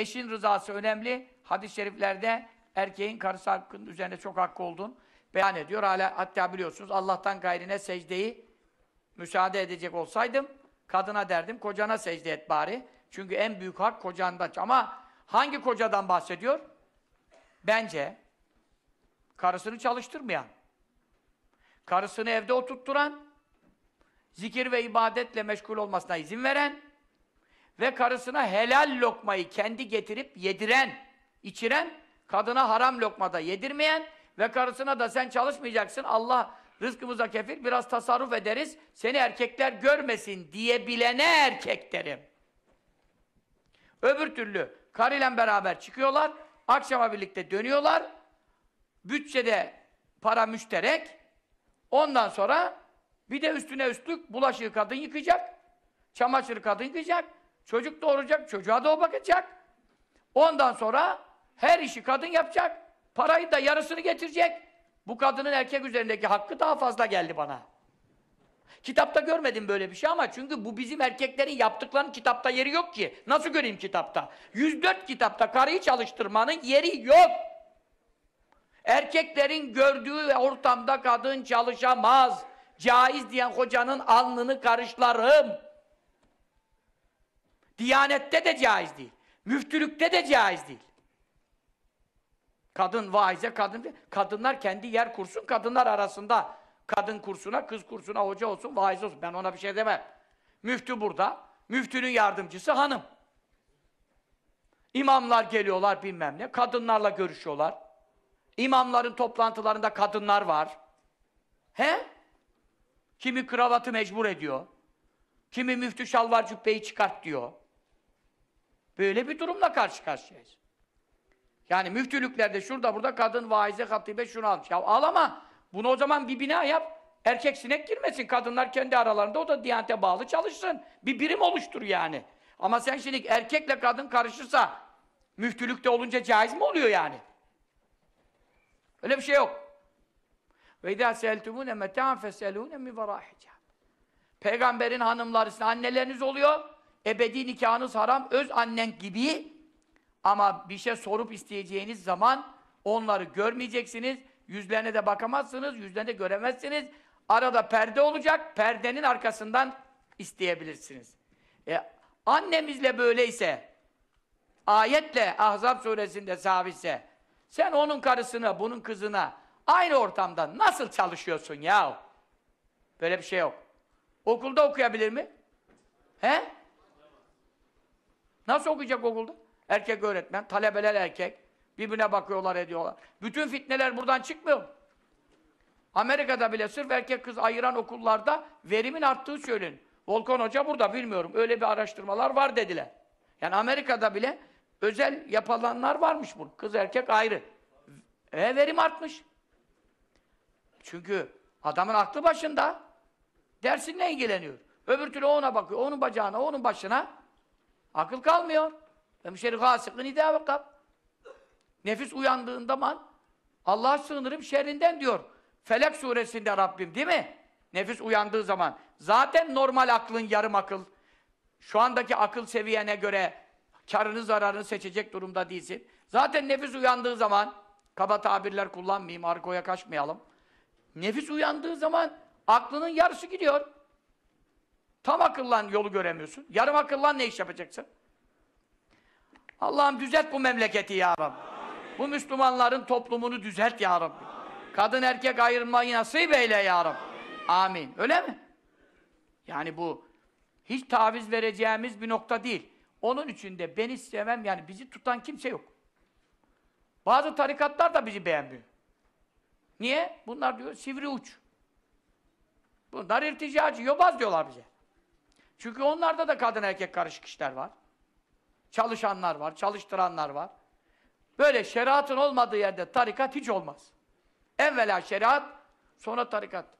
eşin rızası önemli. Hadis-i şeriflerde erkeğin karısı hakkının üzerine çok hakkı olduğunu beyan ediyor. Hala hatta biliyorsunuz Allah'tan gayrine secdeyi müsaade edecek olsaydım kadına derdim kocana secde et bari. Çünkü en büyük hak kocanda. Ama hangi kocadan bahsediyor? Bence karısını çalıştırmayan, karısını evde oturtturan, zikir ve ibadetle meşgul olmasına izin veren ve karısına helal lokmayı kendi getirip yediren, içiren, kadına haram lokmada yedirmeyen ve karısına da sen çalışmayacaksın, Allah rızkımıza kefil, biraz tasarruf ederiz, seni erkekler görmesin diyebilene erkek derim. Öbür türlü karıyla beraber çıkıyorlar, akşama birlikte dönüyorlar, bütçede para müşterek, ondan sonra bir de üstüne üstlük bulaşığı kadın yıkayacak, çamaşırı kadın yıkayacak, çocuk doğuracak, çocuğa da o bakacak. Ondan sonra her işi kadın yapacak, parayı da yarısını getirecek. Bu kadının erkek üzerindeki hakkı daha fazla geldi bana. Kitapta görmedim böyle bir şey ama çünkü bu bizim erkeklerin yaptıklarının kitapta yeri yok ki. Nasıl göreyim kitapta? 104 kitapta karıyı çalıştırmanın yeri yok. Erkeklerin gördüğü ortamda kadın çalışamaz. Caiz diyen hocanın alnını karışlarım. Diyanette de caiz değil. Müftülükte de caiz değil. Kadın vaize, kadın kadınlar kendi yer kursun, kadınlar arasında kadın kursuna, kız kursuna hoca olsun, vaiz olsun. Ben ona bir şey demem. Müftü burada. Müftünün yardımcısı hanım. İmamlar geliyorlar bilmem ne. Kadınlarla görüşüyorlar. İmamların toplantılarında kadınlar var. He? Kimi kravatı mecbur ediyor. Kimi müftü şalvar cübbeyi çıkart diyor. Böyle bir durumla karşı karşıyayız. Yani müftülüklerde şurada burada kadın vaize hatibe şunu almış. Ya ağlama. Bunu o zaman bir bina yap. Erkek sinek girmesin. Kadınlar kendi aralarında o da diyanete bağlı çalışsın. Bir birim oluştur yani. Ama sen şimdi erkekle kadın karışırsa müftülükte olunca caiz mi oluyor yani? Öyle bir şey yok. Ve idâ seeltumûne metâ'n feselûne mi verâhicâb. Peygamberin hanımları, anneleriniz oluyor. Ebedi nikahınız haram, öz annen gibi. Ama bir şey sorup isteyeceğiniz zaman onları görmeyeceksiniz. Yüzlerine de bakamazsınız, yüzlerine de göremezsiniz. Arada perde olacak, perdenin arkasından isteyebilirsiniz. E, annemizle böyleyse, ayetle Ahzab suresinde sabitse, sen onun karısına, bunun kızına aynı ortamda nasıl çalışıyorsun ya? Böyle bir şey yok. Okulda okuyabilir mi? He? Nasıl okuyacak okulda? Erkek öğretmen, talebeler erkek. Birbirine bakıyorlar, ediyorlar. Bütün fitneler buradan çıkmıyor. Amerika'da bile sırf erkek kız ayıran okullarda verimin arttığı söyleniyor. Volkan Hoca burada bilmiyorum. Öyle bir araştırmalar var dediler. Yani Amerika'da bile özel yapılanlar varmış bu. Kız erkek ayrı. E verim artmış. Çünkü adamın aklı başında. Dersinle ilgileniyor. Öbür türlü ona bakıyor. Onun bacağına, onun başına. Akıl kalmıyor. Hemşeri gâsıkın idâ ve kab. Nefis uyandığında zaman Allah'a sığınırım şerrinden diyor. Felak suresinde Rabbim değil mi? Nefis uyandığı zaman. Zaten normal aklın yarım akıl. Şu andaki akıl seviyene göre karını zararını seçecek durumda değilsin. Zaten nefis uyandığı zaman kaba tabirler kullanmayayım, argoya kaçmayalım. Nefis uyandığı zaman aklının yarısı gidiyor. Tam akıllan yolu göremiyorsun. Yarım akıllan ne iş yapacaksın? Allah'ım düzelt bu memleketi ya Rabbi. Bu Müslümanların toplumunu düzelt ya Rabbi. Kadın erkek ayırmayı nasip eyle ya Rabbi. Amin. Öyle mi? Yani bu hiç taviz vereceğimiz bir nokta değil. Onun için de ben istemem yani bizi tutan kimse yok. Bazı tarikatlar da bizi beğenmiyor. Niye? Bunlar diyor sivri uç. Bunlar irticacı, yobaz diyorlar bize. Çünkü onlarda da kadın erkek karışık işler var. Çalışanlar var, çalıştıranlar var. Böyle şeriatın olmadığı yerde tarikat hiç olmaz. Evvela şeriat, sonra tarikat.